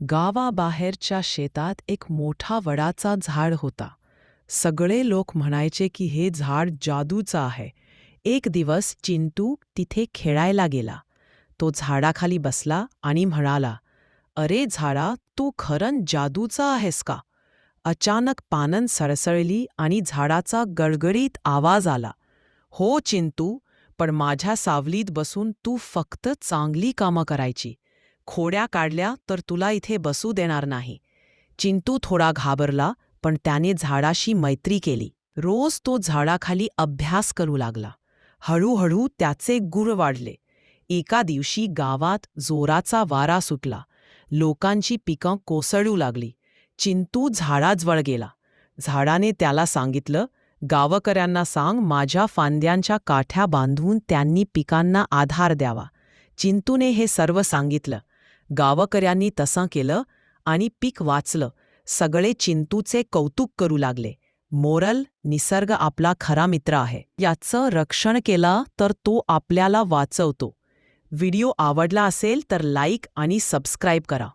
गावाबाहेरच्या शेतात एक मोठा वडाचा झाड होता. सगळे लोक म्हणायचे की हे झाड जादूचं आहे. एक दिवस चिंटू तिथे खेळायला गेला. तो झाडाखाली बसला आणि म्हणाला अरे झाडा तू खरं जादूचा आहेस का? अचानक पानं सरसळली आणि झाडाचा गडगडीत आवाज आला हो चिंतू पण माझ्या सावलीत बसून तू फक्त चांगली कामं करायची. खोड्या काढल्या तर तुला इथे बसू देणार नाही. चिंतू थोडा घाबरला पण त्याने झाडाशी मैत्री केली. रोज तो झाडाखाली अभ्यास करू लागला. हळूहळू त्याचे गुर वाढले. एका दिवशी गावात जोराचा वारा सुटला. लोकांची पिकं कोसळू लागली. चिंतू झाडाजवळ गेला. झाडाने त्याला सांगितलं गावकऱ्यांना सांग माझ्या फांद्यांच्या काठ्या बांधून त्यांनी पिकांना आधार द्यावा. चिंतूने हे सर्व सांगितलं. गावकऱ्यांनी तसं केलं आणि पीक वाचलं. सगळे चिंतूचे कौतुक करू लागले. मोरल निसर्ग आपला खरा मित्र आहे. याचं रक्षण केलं तर तो आपल्याला वाचवतो. व्हिडिओ आवडला असेल तर लाईक आणि सबस्क्राईब करा.